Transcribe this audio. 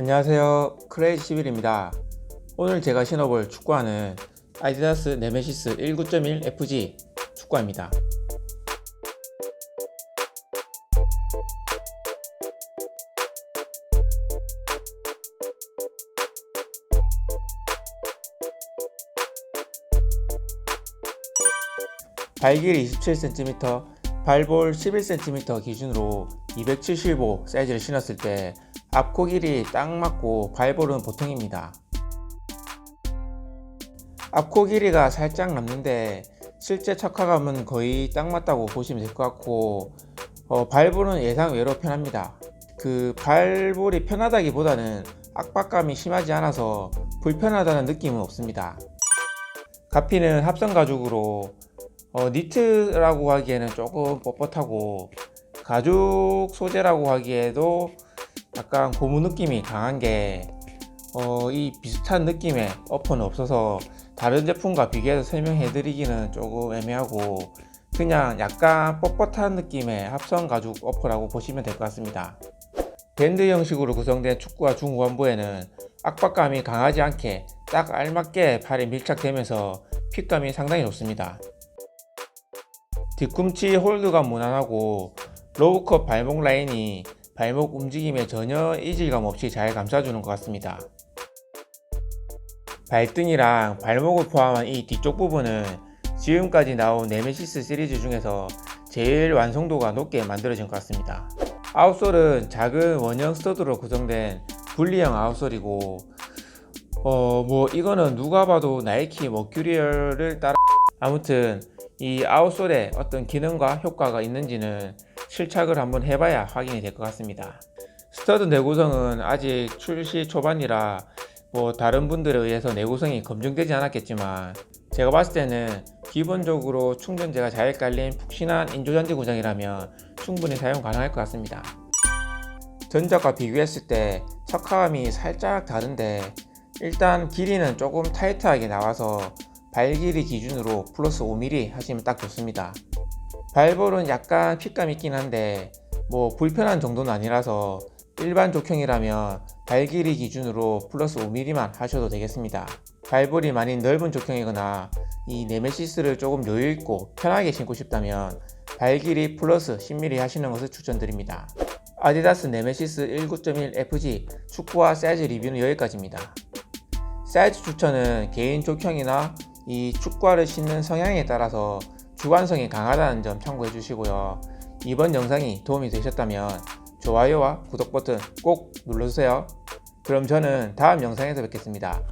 안녕하세요. 크레이지11입니다. 오늘 제가 신어볼 축구화는 아디다스 네메시스 19.1 FG 축구화입니다. 발길이 27cm, 발볼 11cm 기준으로 275 사이즈를 신었을 때 앞코 길이 딱 맞고 발볼은 보통입니다. 앞코 길이가 살짝 남는데 실제 척화감은 거의 딱 맞다고 보시면 될 것 같고 어, 발볼은 예상 외로 편합니다. 그 발볼이 편하다기보다는 압박감이 심하지 않아서 불편하다는 느낌은 없습니다. 가피는 합성 가죽으로 어, 니트라고 하기에는 조금 뻣뻣하고 가죽 소재라고 하기에도 약간 고무 느낌이 강한 게, 어, 이 비슷한 느낌의 어퍼는 없어서 다른 제품과 비교해서 설명해 드리기는 조금 애매하고 그냥 약간 뻣뻣한 느낌의 합성 가죽 어퍼라고 보시면 될 것 같습니다. 밴드 형식으로 구성된 축구와 중후반부에는 압박감이 강하지 않게 딱 알맞게 팔에 밀착되면서 핏감이 상당히 좋습니다. 뒤꿈치 홀드가 무난하고 로우컵 발목 라인이 발목 움직임에 전혀 이질감 없이 잘 감싸주는 것 같습니다. 발등이랑 발목을 포함한 이 뒤쪽 부분은 지금까지 나온 네메시스 시리즈 중에서 제일 완성도가 높게 만들어진 것 같습니다. 아웃솔은 작은 원형 스터드로 구성된 분리형 아웃솔이고 어 뭐 이거는 누가 봐도 나이키 머큐리얼을 따라 아무튼 이 아웃솔에 어떤 기능과 효과가 있는지는 실착을 한번 해봐야 확인이 될 것 같습니다. 스터드 내구성은 아직 출시 초반이라 뭐 다른 분들에 의해서 내구성이 검증되지 않았겠지만 제가 봤을 때는 기본적으로 충전재가 잘 깔린 푹신한 인조잔디 구성이라면 충분히 사용 가능할 것 같습니다. 전작과 비교했을 때 척화감이 살짝 다른데 일단 길이는 조금 타이트하게 나와서 발 길이 기준으로 플러스 5mm 하시면 딱 좋습니다. 발볼은 약간 핏감 있긴 한데 뭐 불편한 정도는 아니라서 일반 족형이라면 발 길이 기준으로 플러스 5mm만 하셔도 되겠습니다. 발볼이 많이 넓은 족형이거나 이 네메시스를 조금 여유있고 편하게 신고 싶다면 발 길이 플러스 10mm 하시는 것을 추천드립니다. 아디다스 네메시스 19.1 FG 축구화 사이즈 리뷰는 여기까지입니다. 사이즈 추천은 개인 족형이나 이 축구화를 신는 성향에 따라서 주관성이 강하다는 점 참고해 주시고요. 이번 영상이 도움이 되셨다면 좋아요와 구독 버튼 꼭 눌러주세요. 그럼 저는 다음 영상에서 뵙겠습니다.